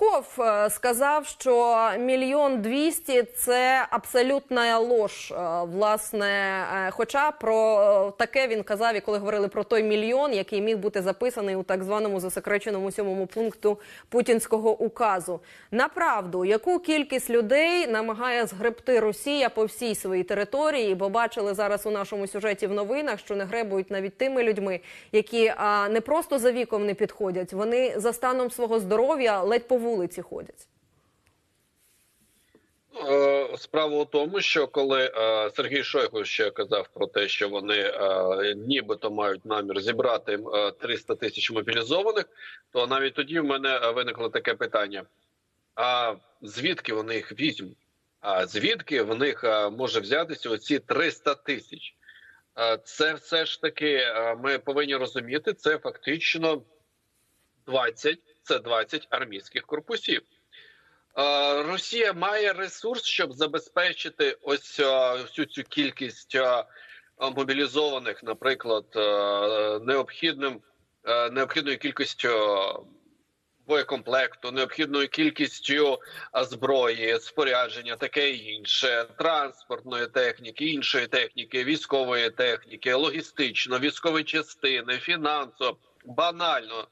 Пісков е, сказав, що мільйон двісті це абсолютна лож. Е, Власне, е, хоча про таке він казав, і коли говорили про той мільйон, який міг бути записаний у так званому засекреченому сьомому пункту путінського указу. Направду, яку кількість людей намагає згребти Росія по всій своїй території? Бо бачили зараз у нашому сюжеті в новинах, що не гребують навіть тими людьми, які не просто за віком не підходять, вони за станом свого здоров'я ледь по вулиці ходять. Е, Справа у тому, що коли е, Сергій Шойгу ще казав про те, що вони е, нібито мають намір зібрати е, 300 тисяч мобілізованих, то навіть тоді в мене виникло таке питання: а звідки вони їх візьмуть? А звідки в них може взятися оці 300 тисяч? Це все ж таки ми повинні розуміти, це фактично 20, це 20 армійських корпусів. Е, Росія має ресурс, щоб забезпечити ось е, всю цю кількість е, мобілізованих, наприклад, необхідним необхідною кількістю боєкомплекту, необхідною кількістю зброї, спорядження, таке і інше, транспортної техніки, іншої техніки, військової техніки, логістично, військової частини, фінансово, банально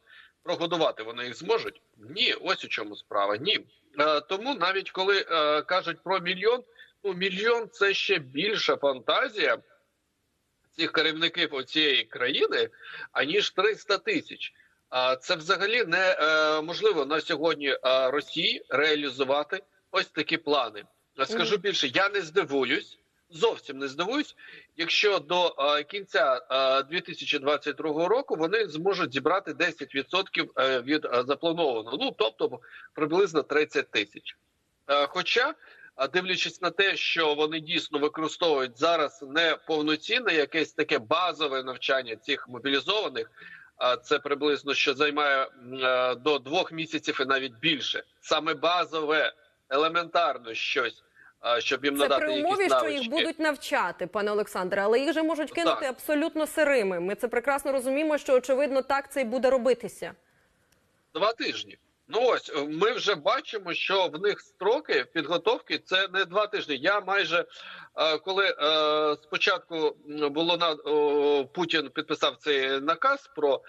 прогодувати вони їх зможуть? Ні, ось у чому справа. Ні. Е, тому навіть коли е, кажуть про мільйон, ну мільйон це ще більша фантазія цих керівників цієї країни, аніж 300 тисяч. А це взагалі не е, можливо на сьогодні Росії реалізувати ось такі плани. Скажу більше, я не здивуюсь, зовсім не здивуюсь, якщо до е, кінця е, 2022 року вони зможуть зібрати 10% е, від е, запланованого. Ну тобто приблизно 30 тисяч. Е, Хоча, дивлячись на те, що вони дійсно використовують зараз не повноцінне якесь таке базове навчання цих мобілізованих, а це приблизно що займає е, до двох місяців і навіть більше. Саме базове, елементарно щось, щоб їм Це надати при якісь навички. що їх будуть навчати, пане Олександре, але їх же можуть кинути Так. абсолютно сирими. Ми це прекрасно розуміємо, що очевидно так це й буде робитися. Два тижні. Ну ось ми вже бачимо, що в них строки підготовки це не два тижні. Я майже коли е, спочатку було на Путін підписав цей наказ про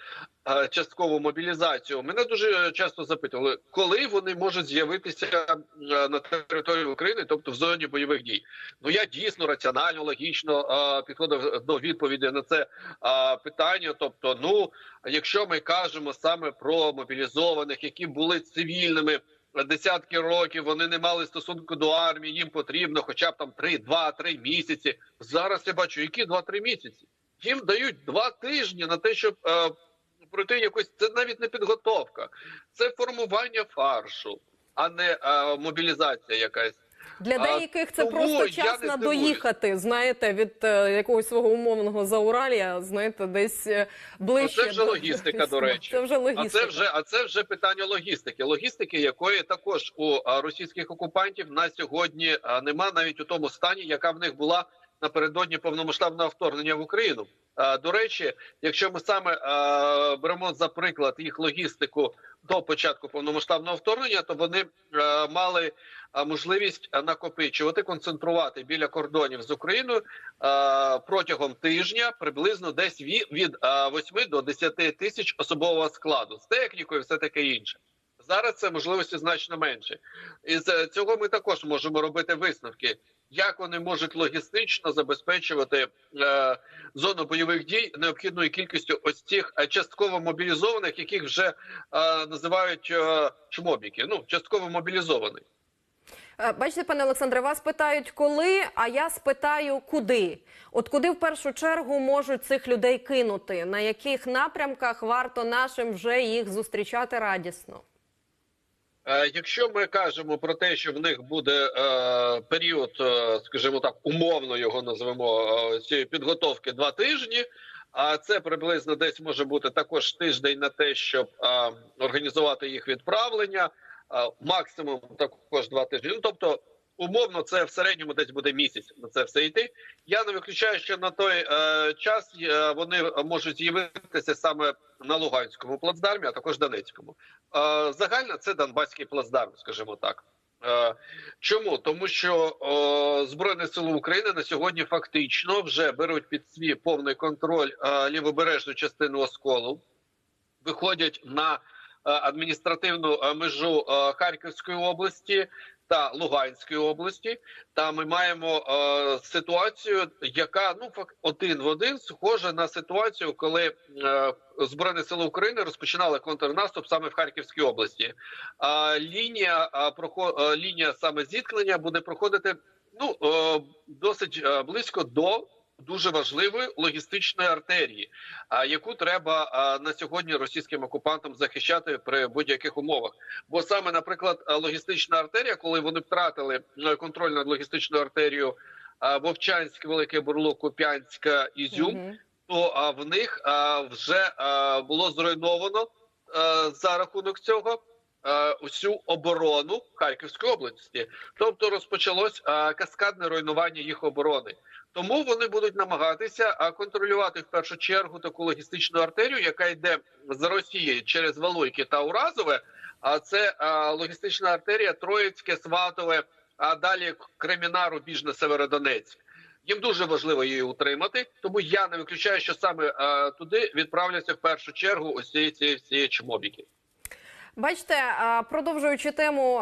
е, часткову мобілізацію. Мене дуже часто запитували, коли вони можуть з'явитися е, на території України, тобто в зоні бойових дій. Ну я дійсно раціонально, логічно підходив до відповіді на це питання. Тобто, ну якщо ми кажемо саме про мобілізованих, які були цивільними. Десятки років вони не мали стосунку до армії. Їм потрібно, хоча б там 3, 2-3 місяці. Зараз я бачу, які 2-3 місяці. Їм дають 2 тижні на те, щоб е, пройти якусь. Це навіть не підготовка, це формування фаршу, а не е, мобілізація якась. Для деяких це тому просто час на доїхати, знаєте, від е, якогось свого умовного Зауралія, знаєте, десь е, ближче. Це вже до- логістика, до речі. Це вже А це вже а це вже питання логістики. Логістики, якої також у а, російських окупантів на сьогодні а, нема навіть у тому стані, яка в них була напередодні повномасштабного вторгнення в Україну. До речі, якщо ми саме беремо за приклад їх логістику до початку повномасштабного вторгнення, то вони мали можливість накопичувати, концентрувати біля кордонів з Україною протягом тижня приблизно десь ві- від а, 8 до 10 тисяч особового складу з технікою, все таке інше. Зараз це можливості значно менше, і з цього ми також можемо робити висновки, як вони можуть логістично забезпечувати е, зону бойових дій необхідною кількістю ось цих е, частково мобілізованих, яких вже е, називають е, чмобіки. Ну частково мобілізованих. Е, Бачите, пане Олександре, вас питають коли, а я спитаю куди. От куди в першу чергу можуть цих людей кинути? На яких напрямках варто нашим вже їх зустрічати радісно? Е, Якщо ми кажемо про те, що в них буде е, період, е, скажімо так, умовно його назвемо е, цієї підготовки два тижні. А це приблизно десь може бути також тиждень на те, щоб е, організувати їх відправлення. Е, максимум також два тижні. Ну тобто умовно це в середньому десь буде місяць на це все йти. Я не виключаю, що на той е, час е, вони можуть з'явитися саме на Луганському плацдармі, а також Донецькому. Е, загально це Донбаський плацдарм, скажімо так. Е, Чому тому, що о, збройні сили України на сьогодні фактично вже беруть під свій повний контроль е, лівобережну частину осколу, виходять на е, адміністративну е, межу е, Харківської області та Луганської області. Та ми маємо е, ситуацію, яка ну факт один в один схожа на ситуацію, коли е, збройні сили України розпочинали контрнаступ саме в Харківській області. А лінія е, прохо, е, лінія саме зіткнення буде проходити ну е, досить е, близько до дуже важливої логістичної артерії, а яку треба на сьогодні російським окупантам захищати при будь-яких умовах. Бо саме, наприклад, логістична артерія, коли вони втратили е, контроль над логістичною артерією Вовчанськ, Велике Бурло, Куп'янська, Ізюм Мгм. то в них вже було зруйновано за рахунок цього усю оборону Харківської області. Тобто розпочалось каскадне руйнування їх оборони. Тому вони будуть намагатися контролювати в першу чергу таку логістичну артерію, яка йде з Росії через Валуйки та Уразове. А це логістична артерія Троїцьке, Сватове, а далі Креміна, Рубіжне, Северодонецьк. Їм дуже важливо її утримати, тому я не виключаю, що саме е, туди відправляться в першу чергу ці ці всі чмобіки. Бачите, а, продовжуючи тему,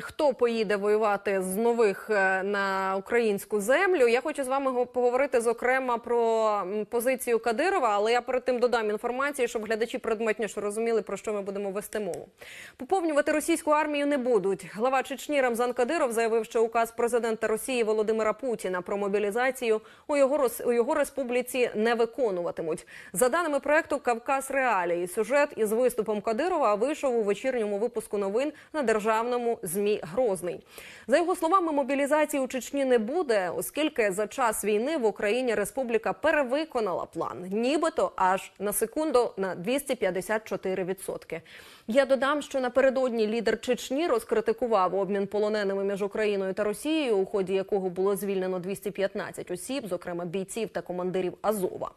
хто поїде воювати з нових е, на українську землю, я хочу з вами поговорити зокрема про позицію Кадирова, але я перед тим додам інформації, щоб глядачі предметніше розуміли, про що ми будемо вести мову. Поповнювати російську армію не будуть. Глава Чечні Рамзан Кадиров заявив, що указ президента Росії Володимира Путіна про мобілізацію у його у його республіці не виконуватимуть. За даними проекту Кавказ Реалії, сюжет із виступом Кадирова вийшов у вечірньому випуску новин на державному змі Грозний. За його словами, мобілізації у Чечні не буде, оскільки за час війни в Україні республіка перевиконала план, нібито аж на секунду на 254%. Я додам, що напередодні лідер Чечні розкритикував обмін полоненими між Україною та Росією, у ході якого було звільнено 215 осіб, зокрема бійців та командирів Азова.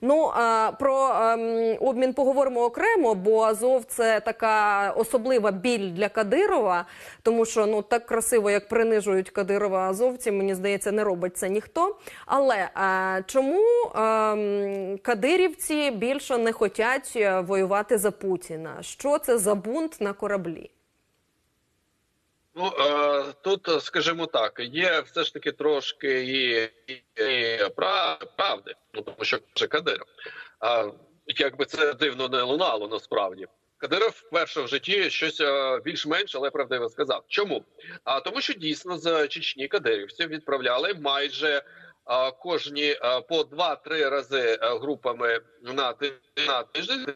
Ну а про ем, обмін поговоримо окремо, бо Азов це така особлива біль для Кадирова, тому що ну так красиво, як принижують Кадирова азовці, мені здається, не робить це ніхто. Але е, чому ем, кадирівці більше не хочуть е, воювати за Путіна? Що це за бунт на кораблі? Ну тут, скажімо так, є все ж таки трошки і, і, правди, ну тому що каже Кадиров. А якби це дивно не лунало насправді. Кадиров вперше в житті щось більш-менш, але правдиво сказав. Чому? А тому, що дійсно з Чечні кадирівців відправляли майже а, кожні а, по 2-3 рази групами на, тиждень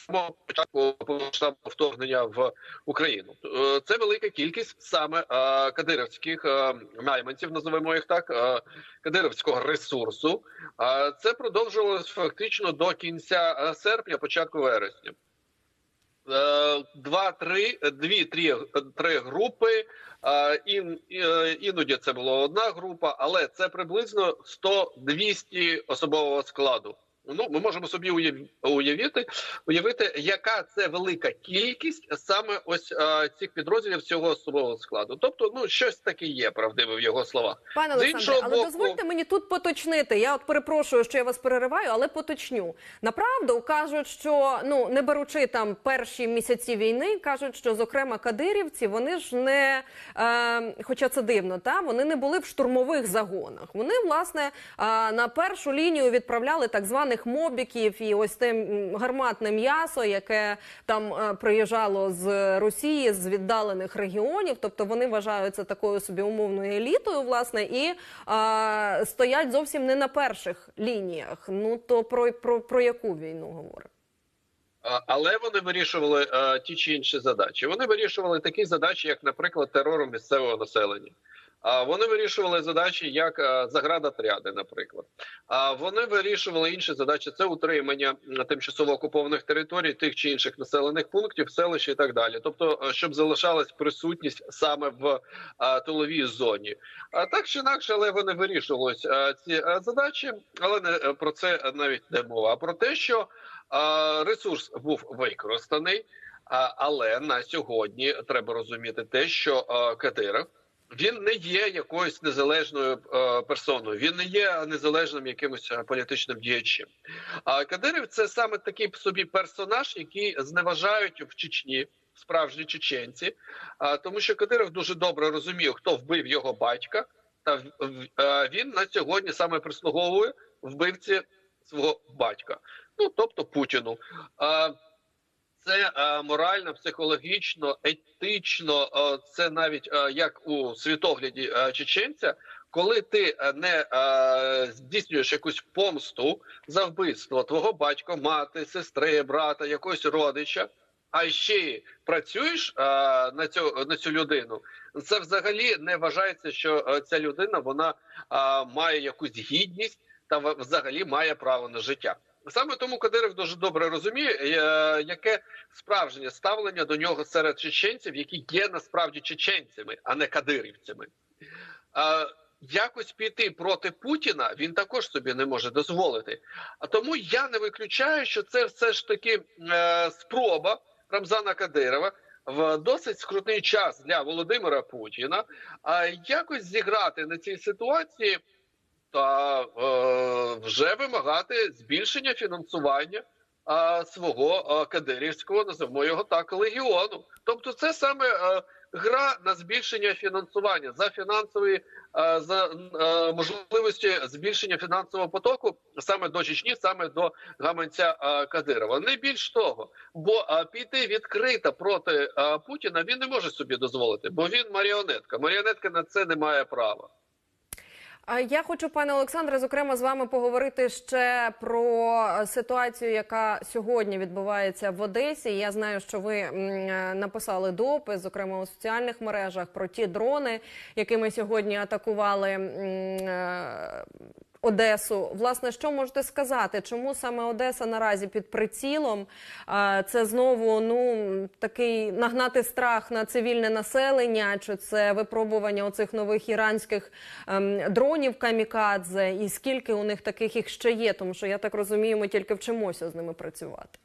самого початку повномасштабного вторгнення в Україну. Е, Це велика кількість саме е, кадирівських е, найманців, називаємо їх так, кадирівського ресурсу. Це продовжувалось фактично до кінця серпня, початку вересня. Два-три, дві-три три групи. ін- Іноді це була одна група, але це приблизно 100-200 особового складу. Ну, ми можемо собі уявити, уявити, яка це велика кількість саме ось е, цих підрозділів цього особового складу. Тобто, ну щось таке є правдиве в його словах. Пане Олександре, але боку- дозвольте мені тут поточнити. Я от перепрошую, що я вас перериваю, але поточню. Направду кажуть, що ну не беручи там перші місяці війни, кажуть, що зокрема кадирівці вони ж не, е, хоча це дивно, та вони не були в штурмових загонах. Вони власне е, на першу лінію відправляли так званих мобіків і ось те гарматне м'ясо, яке там е, приїжджало з Росії з віддалених регіонів. Тобто вони вважаються такою собі умовною елітою, власне, і е, стоять зовсім не на перших лініях. Ну то про, про, про яку війну говоримо? Але вони вирішували е, ті чи інші задачі. Вони вирішували такі задачі, як, наприклад, терору місцевого населення. Вони вирішували задачі як е, заградотряди, наприклад. А вони вирішували інші задачі: це утримання тимчасово окупованих територій, тих чи інших населених пунктів, селищ і так далі. Тобто, е, щоб залишалась присутність саме в е, тиловій зоні. А так чи інакше, але вони вирішували е, ці задачі, але не про це навіть не мова. А про те, що ресурс був використаний. Але на сьогодні треба розуміти те, що Кадиров він не є якоюсь незалежною е, персоною, він не є незалежним якимось е, політичним діячем. А Кадиров це саме такий собі персонаж, який зневажають в Чечні. Справжні чеченці, а тому, що Кадиров дуже добре розумів, хто вбив його батька, та е, він на сьогодні саме прислуговує вбивці свого батька, ну тобто Путіну. А, це е, морально, психологічно, етично, е, це навіть е, як у світогляді чеченця, коли ти не здійснюєш якусь помсту за вбивство твого батька, мати, сестри, брата, якогось родича, а ще й працюєш на цю на цю людину, це взагалі не вважається, що ця людина вона має якусь гідність та взагалі має право на життя. Саме тому Кадиров дуже добре розуміє, е, яке справжнє ставлення до нього серед чеченців, які є насправді чеченцями, а не кадирівцями. Е, Якось піти проти Путіна він також собі не може дозволити. А тому я не виключаю, що це все ж таки е, спроба Рамзана Кадирова в досить скрутний час для Володимира Путіна, а якось зіграти на цій ситуації та е, вже вимагати збільшення фінансування свого кадирівського, називаємо його так, легіону. Тобто, це саме е, гра на збільшення фінансування за фінансові е, за можливості збільшення фінансового потоку саме до Чечні, саме до гаманця Кадирова. Не більш того, бо піти відкрито проти Путіна він не може собі дозволити, бо він маріонетка. Маріонетка на це не має права. Я хочу, пане Олександре, зокрема з вами поговорити ще про ситуацію, яка сьогодні відбувається в Одесі. Я знаю, що ви написали допис, зокрема у соціальних мережах, про ті дрони, якими сьогодні атакували е, Одесу. Власне, що можете сказати? Чому саме Одеса наразі під прицілом? Це знову ну такий нагнати страх на цивільне населення, чи це випробування оцих нових іранських ем, дронів камікадзе, і скільки у них таких їх ще є? Тому що я так розумію, ми тільки вчимося з ними працювати.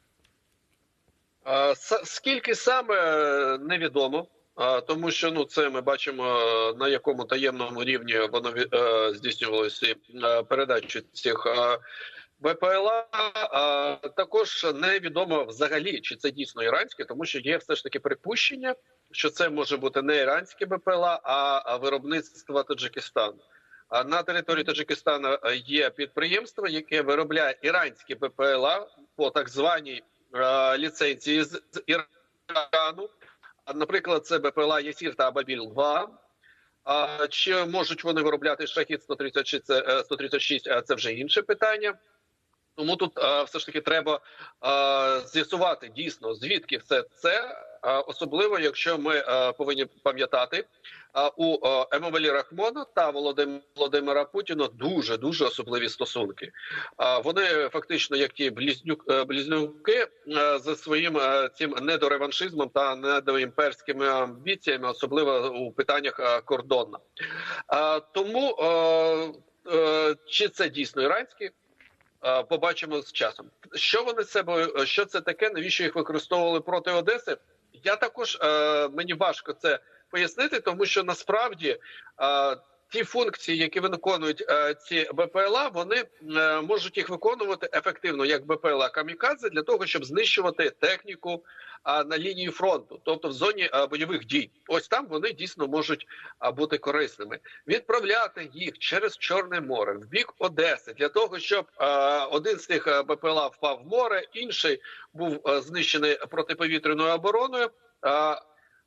Скільки саме е, невідомо, тому що ну це ми бачимо на якому таємному рівні воно е, здійснювалося е, передачі цих е, БПЛА. Також невідомо взагалі, чи це дійсно іранське, тому що є все ж таки припущення, що це може бути не іранське БПЛА, а виробництво Таджикистану. А на території Таджикистану є підприємство, яке виробляє іранські БПЛА по так званій ліцензії з Ірану. Наприклад, це БПЛА Єфір та Абабіль 2 А чи можуть вони виробляти шахід 136, це, е, 136, а це вже інше питання. Тому тут е, все ж таки треба е, з'ясувати дійсно звідки все це, е, особливо якщо ми е, повинні пам'ятати, у Емомалі Рахмона та Володим- Володимира Путіна дуже дуже особливі стосунки. А вони фактично як ті близнюк, близнюки е, за своїм е, цим недореваншизмом та недоімперськими амбіціями, особливо у питаннях е, кордонна. А, Тому е, е, чи це дійсно іранські? Е, Побачимо з часом, що вони себе, що це таке, навіщо їх використовували проти Одеси. Я також е, мені важко це пояснити, тому що насправді е, ті функції, які виконують е, ці БПЛА, вони е, можуть їх виконувати ефективно як БПЛА камікадзе для того, щоб знищувати техніку на лінії фронту, тобто в зоні е, бойових дій. Ось там вони дійсно можуть бути корисними. Відправляти їх через Чорне море в бік Одеси для того, щоб один з цих е, БПЛА впав в море, інший був знищений протиповітряною обороною.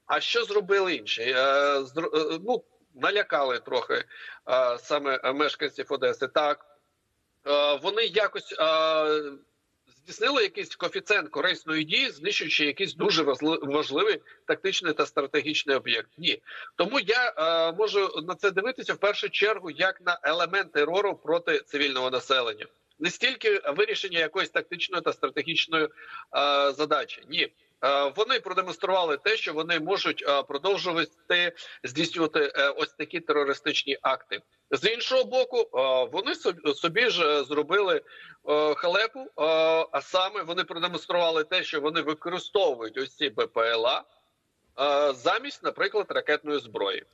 А що зробили інші? Ну, налякали трохи е, саме мешканців Одеси. Так, е, вони якось е, здійснили якийсь коефіцієнт корисної дії, знищуючи якийсь дуже важливий тактичний та стратегічний об'єкт. Ні, тому я е, можу на це дивитися в першу чергу як на елемент терору проти цивільного населення, не стільки вирішення якоїсь тактичної та стратегічної е, задачі. Ні. Е, Вони продемонстрували те, що вони можуть е, продовжувати здійснювати е, ось такі терористичні акти. З іншого боку, вони собі- ж зробили халепу, а саме вони продемонстрували те, що вони використовують ось ці БПЛА замість, наприклад, ракетної зброї.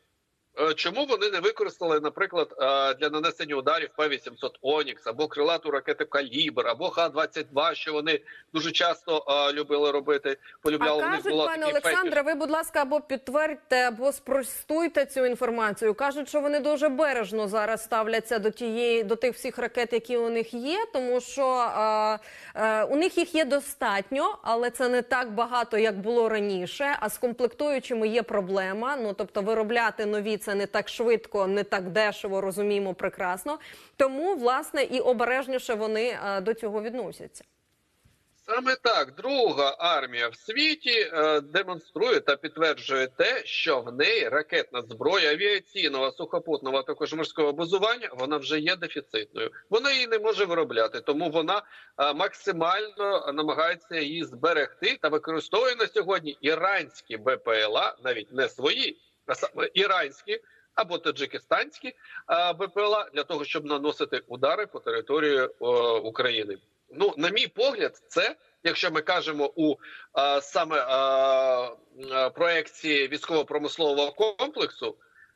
Е, Чому вони не використали, наприклад, е, для нанесення ударів П-800 Онікс або крилату ракету Калібр, або Х-22, що вони дуже часто е, любили робити? Полюбляли А кажуть, була пане. Олександре, ви, будь ласка, або підтвердьте, або спростуйте цю інформацію. Кажуть, що вони дуже бережно зараз ставляться до тієї до тих всіх ракет, які у них є, тому що е, е, у них їх є достатньо, але це не так багато, як було раніше. А з комплектуючими є проблема. Ну тобто, виробляти нові це не так швидко, не так дешево, розуміємо прекрасно. Тому власне і обережніше вони е, до цього відносяться. Саме так, друга армія в світі е, демонструє та підтверджує те, що в неї ракетна зброя авіаційного, сухопутного, а також морського базування, вона вже є дефіцитною. Вона її не може виробляти, тому вона е, максимально намагається її зберегти та використовує на сьогодні іранські БПЛА, навіть не свої, іранські. Або таджикистанські БПЛА для того, щоб наносити удари по території України. Ну, на мій погляд, це, якщо ми кажемо у саме проекції військово-промислового комплексу,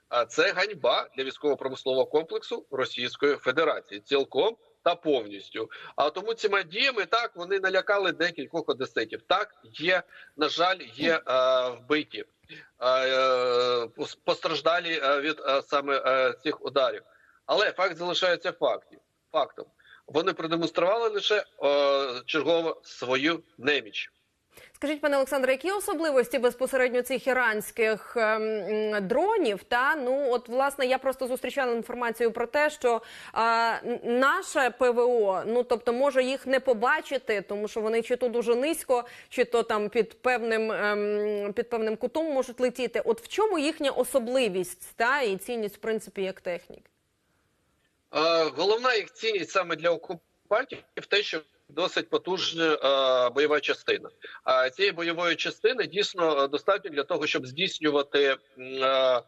а це ганьба для військово-промислового комплексу Російської Федерації цілком та повністю. А тому цими діями так вони налякали декількох одеситів. Так є, на жаль, є е, вбиті, е, постраждалі від е, саме е, цих ударів. Але факт залишається фактів, фактом вони продемонстрували лише е, чергово свою неміч. Скажіть, пане Олександре, які особливості безпосередньо цих іранських ем, дронів? Та ну от власне я просто зустрічала інформацію про те, що е, наше ПВО, ну тобто може їх не побачити, тому що вони чи то дуже низько, чи то там під певним ем, під певним кутом можуть летіти. От в чому їхня особливість та і цінність в принципі як технік? Е, головна їх цінність саме для окупантів в те, що досить потужна е, бойова частина. А цієї бойової частини дійсно е, достатньо для того, щоб здійснювати. Е,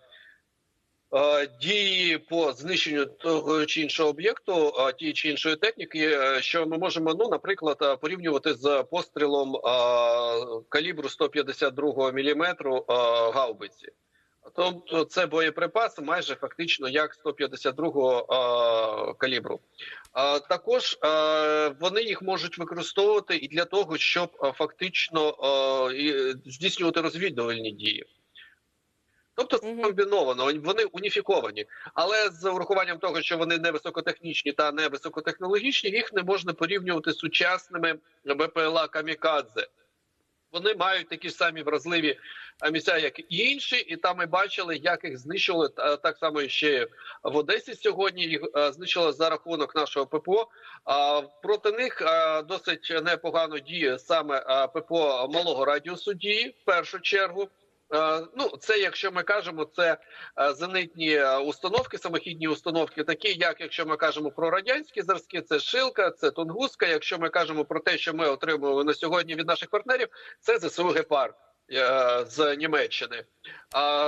Дії по знищенню того чи іншого об'єкту, тієї чи іншої техніки, що ми можемо, ну, наприклад, порівнювати з пострілом калібру 152 мм гаубиці. Тобто це боєприпаси майже фактично як 152 е, калібру. А також е, вони їх можуть використовувати і для того, щоб е, фактично е, здійснювати розвідувальні дії. Тобто це комбіновано, вони уніфіковані, але з урахуванням того, що вони не високотехнічні та не високотехнологічні, їх не можна порівнювати з сучасними БПЛА Камікадзе. Вони мають такі ж самі вразливі е, місця, як і інші, і там ми бачили, як їх знищили та- так само ще в Одесі. Сьогодні їх е, знищили за рахунок нашого ППО. Проти них е, досить непогано діє саме е, ППО малого радіусу дії в першу чергу. Е, Ну, це якщо ми кажемо, це е, зенитні е, установки, самохідні установки, такі як якщо ми кажемо про радянські зразки, це шилка, це тунгуска. Якщо ми кажемо про те, що ми отримуємо на сьогодні від наших партнерів, це ЗСУ Гепард з Німеччини.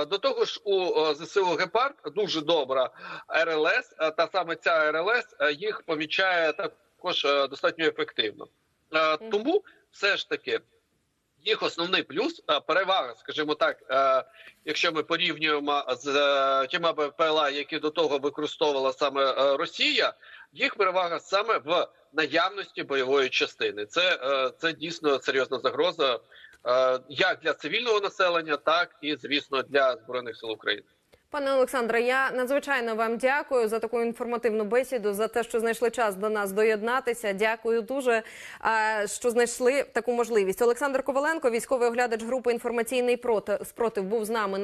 До того ж, у ЗСУ Гепард дуже добра РЛС. Та саме ця РЛС їх помічає також достатньо ефективно. Тому все ж таки. Їх основний плюс перевага, скажімо так, е, якщо ми порівнюємо з е, тими БПЛА, які до того використовувала саме е, Росія, їх перевага саме в наявності бойової частини. Це, це дійсно серйозна загроза як для цивільного населення, так і звісно для збройних сил України. Пане Олександре, я надзвичайно вам дякую за таку інформативну бесіду, за те, що знайшли час до нас доєднатися. Дякую дуже, е, що знайшли таку можливість. Олександр Коваленко, військовий оглядач групи інформаційний проти спротив, був з нами на.